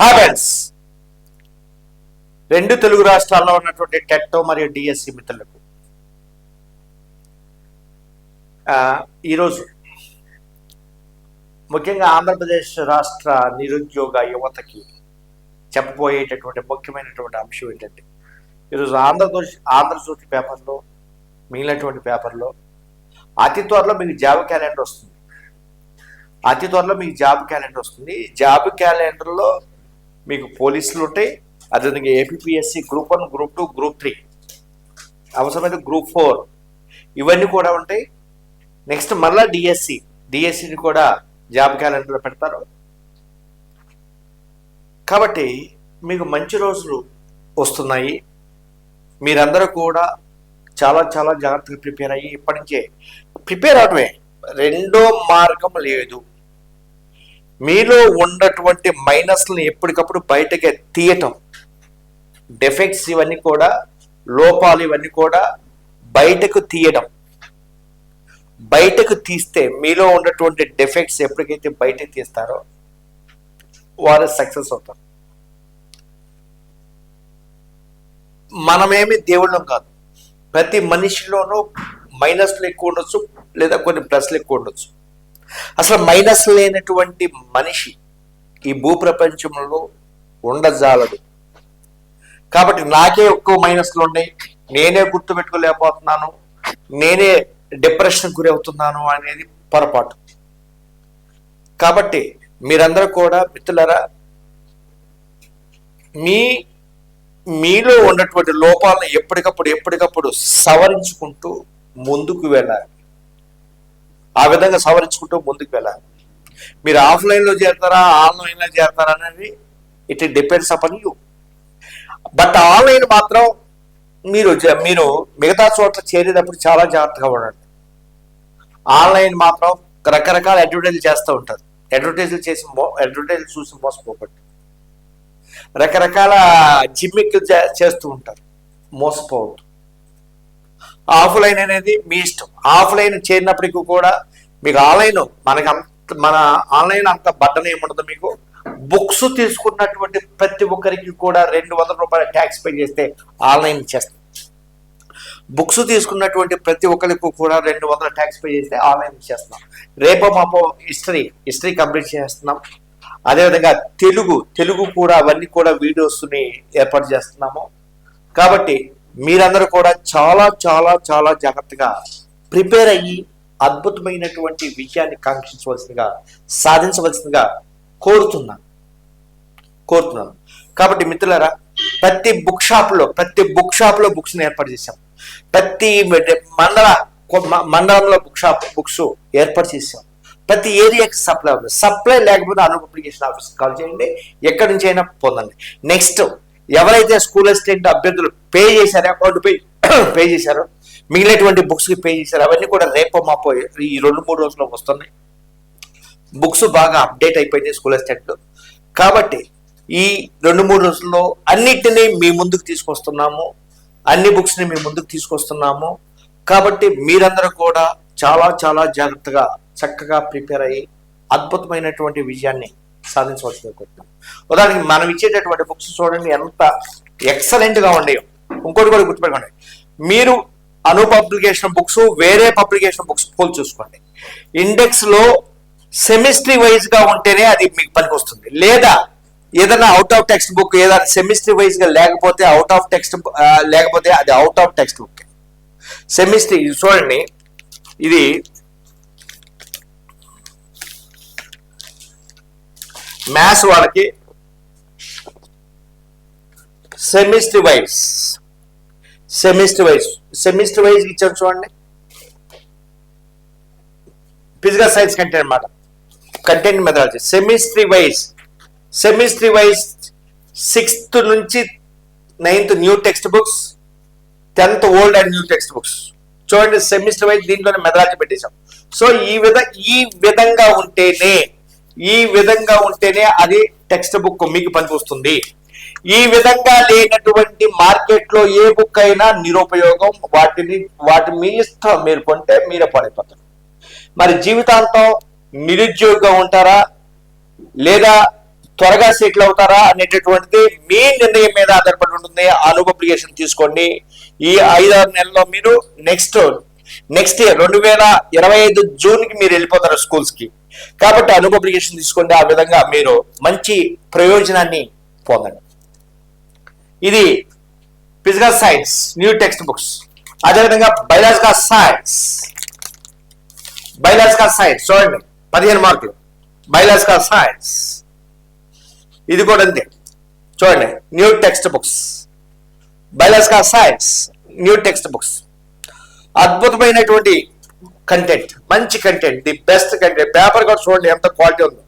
హావెన్స్ రెండు తెలుగు రాష్ట్రాల్లో ఉన్నటువంటి టెట్టో మరియు డిఎస్సి మిత్రులకు. ఈరోజు ముఖ్యంగా ఆంధ్రప్రదేశ్ రాష్ట్ర నిరుద్యోగ యువతకి చెప్పబోయేటటువంటి ముఖ్యమైనటువంటి అంశం ఏంటంటే ఈరోజు ఆంధ్రప్రదేశ్ ఆంధ్రజ్యోతి పేపర్లో మిగిలినటువంటి పేపర్లో అతి త్వరలో మీకు జాబ్ క్యాలెండర్ వస్తుంది. అతి త్వరలో మీకు జాబ్ క్యాలెండర్ వస్తుంది. ఈ జాబ్ క్యాలెండర్లో మీకు పోలీసులు ఉంటాయి అదేవిధంగా APSC group one group two group three అవసరమైతే గ్రూప్ ఫోర్ ఇవన్నీ కూడా ఉంటాయి. నెక్స్ట్ మళ్ళా డిఎస్సి డిఎస్సిని కూడా జాబ్ క్యాలెండర్లో పెడతారు. కాబట్టి మీకు మంచి రోజులు వస్తున్నాయి. మీరందరూ కూడా చాలా చాలా జాగ్రత్తగా ప్రిపేర్ అయ్యి ఇప్పటి నుంచే ప్రిపేర్ అవటమే. రెండో మార్గం లేదు. మీలో ఉన్నటువంటి మైనస్లను ఎప్పటికప్పుడు బయటకి తీయటం. డెఫెక్ట్స్ ఇవన్నీ కూడా లోపాలు ఇవన్నీ కూడా బయటకు తీయడం. బయటకు తీస్తే మీలో ఉన్నటువంటి డెఫెక్ట్స్ ఎప్పటికైతే బయటకు తీస్తారో వారు సక్సెస్ అవుతారు. మనమేమి దేవుళ్ళం కాదు. ప్రతి మనిషిలోనూ మైనస్లు ఎక్కువ ఉండొచ్చు లేదా కొన్ని ప్లస్లు ఎక్కువ ఉండొచ్చు. అసలు మైనస్ లేనటువంటి మనిషి ఈ భూప్రపంచంలో ఉండజాలదు కాబట్టి నాకే ఎక్కువ మైనస్లు ఉన్నాయి. నేనే గుర్తు పెట్టుకోలేకపోతున్నాను నేనే డిప్రెషన్ గురి అవుతున్నాను అనేది పొరపాటు. కాబట్టి మీరందరూ కూడా మిత్రులరా మీ మీలో ఉన్నటువంటి లోపాలను ఎప్పటికప్పుడు ఎప్పటికప్పుడు సవరించుకుంటూ ముందుకు వెళ్ళాలి. ఆ విధంగా సవరించుకుంటూ ముందుకు వెళ్ళాలి. మీరు ఆఫ్లైన్లో చేరతారా ఆన్లైన్లో చేరతారా అనేది it depends upon you. But online మాత్రం మీరు జ- మీరు మిగతా చోట్ల చేరేటప్పుడు చాలా జాగ్రత్తగా ఉండండి. ఆన్లైన్ మాత్రం రకరకాల అడ్వర్టైజ్ చేస్తూ ఉంటారు. అడ్వర్టైజ్లు చేసి మో అడ్వర్టైజ్ చూసి మోసపోకండి. రకరకాల జిమ్మిక్లు చేస్తూ ఉంటారు. మోసపోవద్దు. ఆఫ్లైన్ అనేది మీ ఇష్టం. ఆఫ్లైన్ చేరినప్పటికీ కూడా మీకు ఆన్లైన్ మనకి అంత మన ఆన్లైన్ అంత బట్టలు ఏముండదు మీకు. బుక్స్ తీసుకున్నటువంటి ప్రతి ఒక్కరికి కూడా రెండు వందల రూపాయల ట్యాక్స్ పే చేస్తే ఆన్లైన్ చేస్తాం. బుక్స్ తీసుకున్నటువంటి ప్రతి ఒక్కరికి కూడా రెండు వందల ట్యాక్స్ పే చేస్తే ఆన్లైన్ చేస్తున్నాం. రేపో మాపో హిస్టరీ హిస్టరీ కంప్లీట్ చేస్తున్నాం. అదేవిధంగా తెలుగు తెలుగు కూడా అవన్నీ కూడా వీడియోస్ని ఏర్పాటు చేస్తున్నాము. కాబట్టి మీరందరూ కూడా చాలా చాలా చాలా జాగ్రత్తగా ప్రిపేర్ అయ్యి అద్భుతమైనటువంటి విజయాన్ని కాంక్షించవలసిందిగా సాధించవలసిందిగా కోరుతున్నాను కోరుతున్నాను. కాబట్టి మిత్రులారా ప్రతి బుక్ షాప్లో ప్రతి బుక్ షాప్లో బుక్స్ని ఏర్పాటు చేశాం. ప్రతి మండల మండలంలో బుక్ షాప్ బుక్స్ ఏర్పాటు చేశాం. ప్రతి ఏరియాకి సప్లై ఉంది సప్లై లేకపోతే అను ఆఫీస్కి కాల్ చేయండి. ఎక్కడి నుంచి అయినా పొందండి. నెక్స్ట్ ఎవరైతే స్కూల్ అసిస్టెంట్ అభ్యర్థులు పే చేశారో అకౌంట్ పే పే చేశారో మిగిలినటువంటి బుక్స్కి పే చేశారు అవన్నీ కూడా రేపో మాపో ఈ రెండు మూడు రోజుల్లో వస్తున్నాయి. బుక్స్ బాగా అప్డేట్ అయిపోయినాయి స్కూల్ అసిస్టెంట్లు. కాబట్టి ఈ రెండు మూడు రోజుల్లో అన్నిటినీ మీ ముందుకు తీసుకొస్తున్నాము. అన్ని బుక్స్ని మీ ముందుకు తీసుకొస్తున్నాము. కాబట్టి మీరందరూ కూడా చాలా చాలా జాగ్రత్తగా చక్కగా ప్రిపేర్ అయ్యి అద్భుతమైనటువంటి విజయాన్ని సాధించవలసింది ఉదాహరణకి మనం ఇచ్చేటటువంటి బుక్స్ చూడండి ఎంత ఎక్సలెంట్గా ఉండేవి ఇంకోటి కూడా గుర్తుపెట్టుకోండి. మీరు అను పబ్లికేషన్ బుక్స్ వేరే పబ్లికేషన్ బుక్స్ పోల్ చూసుకోండి. ఇండెక్స్లో సెమిస్ట్రీ వైజ్గా ఉంటేనే అది మీకు పనికి వస్తుంది. లేదా ఏదైనా అవుట్ ఆఫ్ టెక్స్ట్ బుక్ ఏదైనా సెమిస్ట్రీ వైజ్గా లేకపోతే అవుట్ ఆఫ్ టెక్స్ట్ లేకపోతే అది out of text book semester చూడండి. ఇది మ్యాథ్స్ వాళ్ళకి semester wise semester wise semester wise ఇచ్చారు చూడండి. ఫిజికల్ సైన్స్ కంటెంట్ అనమాట content methodology semester wise semester wise sixth నుంచి ninth new textbooks tenth old and new textbooks చూడండి సెమిస్టర్ వైజ్ దీంట్లోనే methodology పెట్టేశాం. సో ఈ విధ ఈ విధంగా ఉంటేనే ఈ విధంగా ఉంటేనే అది టెక్స్ట్ బుక్ మీకు పనికొస్తుంది ఈ విధంగా లేనటువంటి మార్కెట్లో ఏ బుక్ అయినా నిరుపయోగం వాటిని వాటి మీ ఇష్టం మీరు కొంటే మీరే పడిపోతారు. మరి జీవితాంతం నిరుద్యోగంగా ఉంటారా? లేదా త్వరగా సెటిల్ అవుతారా అనేటటువంటిది మీ నిర్ణయం మీద ఆధారపడి ఉంటుంది. ఆ పబ్లికేషన్ తీసుకోండి. ఈ ఐదారు నెలల్లో మీరు నెక్స్ట్ నెక్స్ట్ ఇయర్ రెండు వేల ఇరవై ఐదు జూన్కి మీరు వెళ్ళిపోతారు స్కూల్స్కి కాబట్టి అనుకు అప్లికేషన్ తీసుకోండి. ఆ విధంగా మీరు మంచి ప్రయోజనాన్ని పొందండి. ఇది physical science new text books అదేవిధంగా బయలాజికల్ సైన్స్ బయలాజికల్ సైన్స్ చూడండి పదిహేను మార్కులు. బయలాజికల్ సైన్స్ ఇది కూడా అంతే. చూడండి new textbooks biological science new textbooks అద్భుతమైనటువంటి కంటెంట్ మంచి content the best content paper కూడా చూడండి ఎంత క్వాలిటీ ఉందో.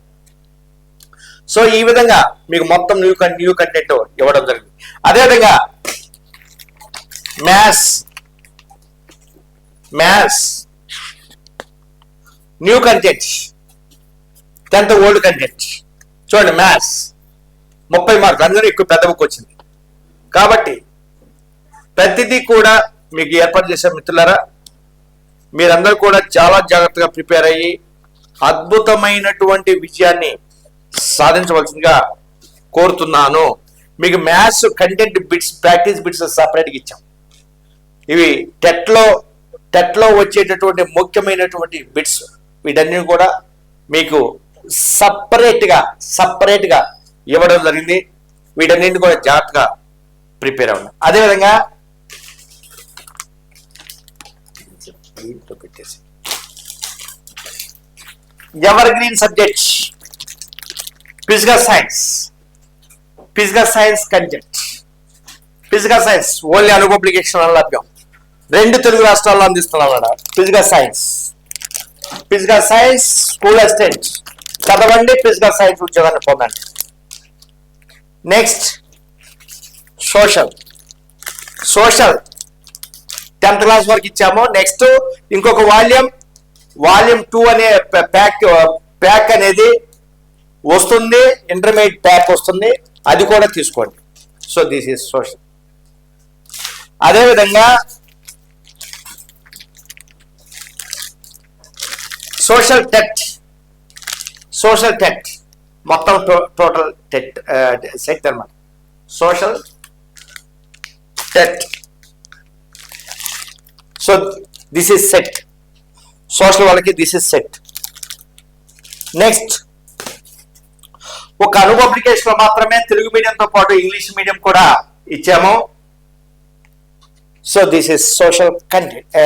సో ఈ విధంగా మీకు మొత్తం న్యూ న్యూ కంటెంట్ ఇవ్వడం జరిగింది. అదేవిధంగా maths maths new content tenth old content చూడండి మ్యాథ్స్ ముప్పై మార్కులు అందరూ ఎక్కువ పెద్ద బుక్ వచ్చింది. కాబట్టి ప్రతిదీ కూడా మీకు ఏర్పాటు చేసే మిత్రులారా? మీరందరూ కూడా చాలా జాగ్రత్తగా ప్రిపేర్ అయ్యి అద్భుతమైనటువంటి విజయాన్ని సాధించవలసిందిగా కోరుతున్నాను. మీకు maths content bits practice bits సపరేట్గా ఇచ్చాం. ఇవి టెట్లో టెట్లో వచ్చేటటువంటి ముఖ్యమైనటువంటి బిట్స్. వీటన్ని కూడా మీకు సపరేట్గా సపరేట్గా ఇవ్వడం జరిగింది. వీటన్నింటిని కూడా జాగ్రత్తగా ప్రిపేర్ అవ్వండి. అదేవిధంగా దీంట్లో పెట్టేసి. Evergreen subject physical science physical science content physical science only Anu publication వల్ల లభ్యం. రెండు తెలుగు రాష్ట్రాల్లో అందిస్తున్నాం అన్నమాట physical science physical science school assistant చదవండి ఫిజికల్ సైన్స్ ఉద్యోగాన్ని పొందండి. Next social social tenth class వరకు ఇచ్చాము. నెక్స్ట్ ఇంకొక వాల్యూమ్. వాల్యూమ్ టూ అనే ప్యాక్ ప్యాక్ అనేది వస్తుంది. ఇంటర్మీడియట్ ప్యాక్ వస్తుంది. అది కూడా తీసుకోండి. సో దిస్ ఈస్ సోషల్ అదేవిధంగా సోషల్ టెట్ సోషల్ టెట్ మొత్తం టోటల్ టెట్ సెట్ అనమాట. Social TET so this is set social వాళ్ళకి దిస్ ఇస్ సెట్ నెక్స్ట్ ఒక అను పబ్లికేషన్లో మాత్రమే తెలుగు మీడియంతో పాటు ఇంగ్లీష్ మీడియం కూడా ఇచ్చాము. So this is social content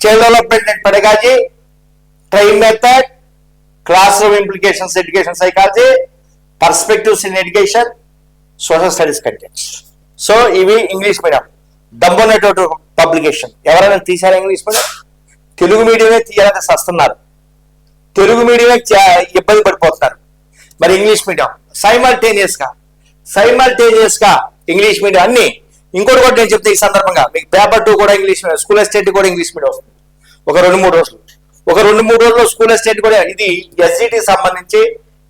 child development and pedagogy train method classroom implications education psychology perspectives in education social studies contents so ఇవి English medium దమ్మున్నటువంటి publication. ఎవరైనా తీసారా English medium? Telugu మీడియమే తీయాలని సస్తున్నారు తెలుగు మీడియమే ఇబ్బంది పడిపోతున్నారు. మరి ఇంగ్లీష్ మీడియం సైమల్టేనియస్గా. సైమల్టేనియస్గా ఇంగ్లీష్ మీడియం అన్ని. ఇంకోటి కూడా నేను చెప్తే ఈ సందర్భంగా మీకు పేపర్ టూ కూడా ఇంగ్లీష్ మీడియం స్కూల్ ఎస్టేట్ కూడా ఇంగ్లీష్ మీడియం వస్తుంది. ఒక రెండు మూడు రోజులు. ఒక రెండు మూడు రోజుల్లో స్కూల్ ఎస్టేట్ కూడా ఇది ఎస్జిటి సంబంధించి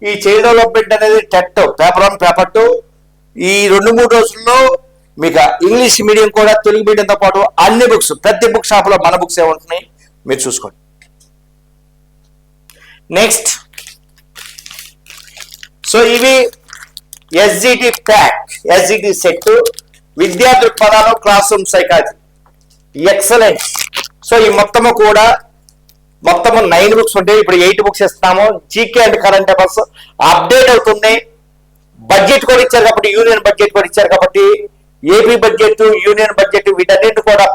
ఈ చైల్డ్ డెవలప్మెంట్ అనేది TET paper one paper two. ఈ రెండు మూడు రోజుల్లో మీకు ఇంగ్లీష్ మీడియం కూడా తెలుగు మీడియంతో పాటు అన్ని బుక్స్ ప్రతి బుక్ షాప్లో మన బుక్స్ ఏముంటున్నాయి మీరు చూసుకోండి. నెక్స్ట్ సో ఇవి ఎస్జిటి ప్యాక్ ఎస్జిటి సెట్ విద్యా దృక్పథాలు class room psychology excellent so ఈ మొత్తము కూడా మొత్తము నైన్ బుక్స్ ఉంటాయి ఇప్పుడు ఎయిట్ బుక్స్ ఇస్తున్నాము GK and current affairs update అవుతుంది. బడ్జెట్ కూడా ఇచ్చారు కాబట్టి యూనియన్ బడ్జెట్ కూడా ఇచ్చారు కాబట్టి ఏపీ బడ్జెట్ యూనియన్ బడ్జెట్ వీటన్నిటి కూడా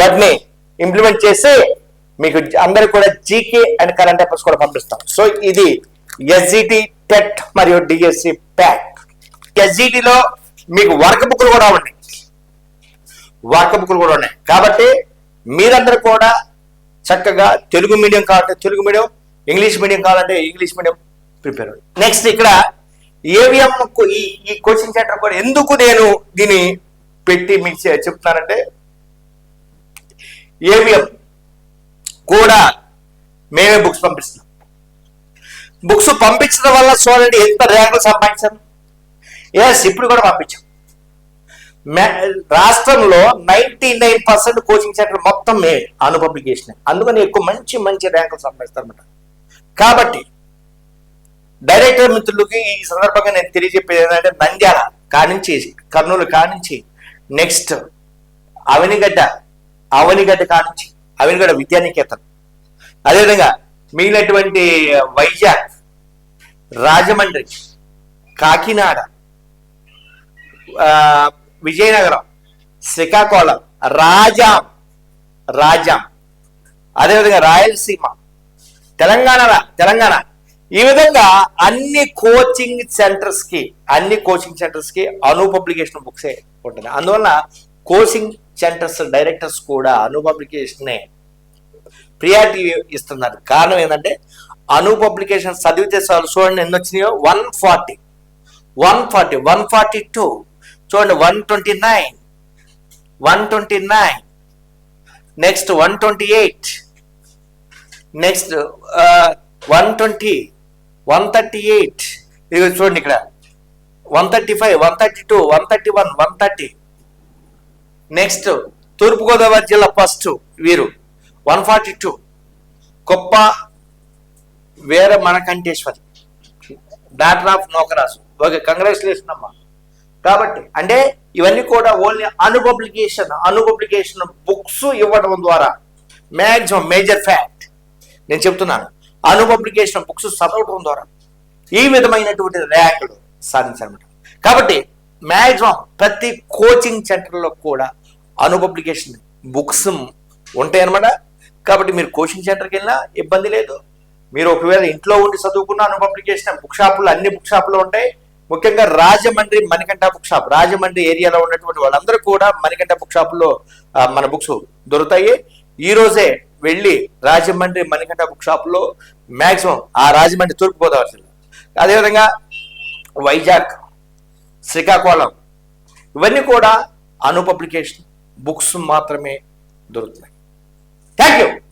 వాటిని ఇంప్లిమెంట్ చేసి మీకు అందరికి కూడా జీకే అండ్ కరెంట్ అఫైర్స్ కూడా పంపిస్తాం. సో ఇది ఎస్జిటి టెట్ మరియు డిఎస్సి ప్యాక్ ఎస్జిటిలో మీకు వర్క్ బుక్లు కూడా ఉన్నాయి. వర్క్ బుక్లు కూడా ఉన్నాయి. కాబట్టి మీరందరూ కూడా చక్కగా తెలుగు మీడియం కావాలంటే తెలుగు మీడియం ఇంగ్లీష్ మీడియం కావాలంటే ఇంగ్లీష్ మీడియం ప్రిపేర్ నెక్స్ట్ ఇక్కడ ఏవిఎం ఈ ఈ కోచింగ్ సెంటర్ కూడా ఎందుకు నేను దీన్ని పెట్టి మీకు చెప్తున్నానంటే ఏవిఎం కూడా మేమే బుక్స్ పంపిస్తున్నాం. బుక్స్ పంపించడం వల్ల చూడండి ఎంత ర్యాంకులు సంపాదించాం. ఎస్ ఇప్పుడు కూడా పంపించాం. రాష్ట్రంలో ninety nine percent coaching centre మొత్తం మే అను పబ్లికేషన్ అందుకని ఎక్కువ మంచి మంచి ర్యాంకులు సంపాదిస్తారన్నమాట. కాబట్టి డైరెక్టర్ మిత్రులకి ఈ సందర్భంగా నేను తెలియజెప్పేది ఏంటంటే నంద్యాల కానించి కర్నూలు కానించి నెక్స్ట్ అవనిగడ్డ అవనిగడ్డ కానించి అవనిగడ్డ విద్యానికేతన్. అదేవిధంగా మిగిలినటువంటి వైజాగ్ రాజమండ్రి కాకినాడ విజయనగరం శ్రీకాకుళం రాజాం రాజాం. అదేవిధంగా రాయలసీమ తెలంగాణ తెలంగాణ. ఈ విధంగా అన్ని కోచింగ్ సెంటర్స్కి అన్ని కోచింగ్ సెంటర్స్కి అను పబ్లికేషన్ బుక్సే ఉంటుంది అందువల్ల కోచింగ్ సెంటర్స్ డైరెక్టర్స్ కూడా అను పబ్లికేషన్ ప్రియారిటీ ఇస్తున్నారు. కారణం ఏంటంటే అను పబ్లికేషన్ చదివితే చాలు చూడండి ఎన్ని వచ్చినాయో one forty one forty one forty two చూడండి one twenty nine one twenty nine next one twenty eight next one twenty one thirty eight. ఇది చూడండి ఇక్కడ. One thirty five one thirty two one thirty one one thirty. Next Turpugodavari జిల్లా first వీరు. One forty two. గొప్ప వీర మనకంఠేశ్వరి. Doctor of Nokaraju okay congratulation అమ్మా. కాబట్టి అంటే ఇవన్నీ కూడా ఓన్లీ అనుపబ్లికేషన్ అనుపబ్లికేషన్ బుక్స్ ఇవ్వడం ద్వారా. మ్యాక్సిమం మేజర్ ఫ్యాక్ట్ నేను చెప్తున్నాను. అనుపబ్లికేషన్ బుక్స్ చదవటం ద్వారా ఈ విధమైనటువంటి ర్యాంకులు సాధించాలన్నమాట కాబట్టి మ్యాక్సిమం ప్రతి కోచింగ్ సెంటర్లో కూడా అనుపబ్లికేషన్ బుక్స్ ఉంటాయన్నమాట. కాబట్టి మీరు కోచింగ్ సెంటర్కి వెళ్ళినా ఇబ్బంది లేదు. మీరు ఒకవేళ ఇంట్లో ఉండి చదువుకున్న అనుపబ్లికేషన్ బుక్ షాపులు అన్ని బుక్ షాపులు ఉంటాయి. ముఖ్యంగా రాజమండ్రి మణికంఠ బుక్ షాప్ రాజమండ్రి ఏరియాలో ఉన్నటువంటి వాళ్ళందరూ కూడా మణికంఠ బుక్ షాపులో మన బుక్స్ దొరుకుతాయి. ఈ రోజే వెళ్ళి రాజమండ్రి మణికంఠ బుక్ షాపులో మాక్సిమం ఆ రాజమండ్రి తూర్పుగోదావరి జిల్లా. అదేవిధంగా వైజాగ్ శ్రీకాకుళం ఇవన్నీ కూడా అను పబ్లికేషన్ బుక్స్ మాత్రమే దొరుకుతున్నాయి. Thank you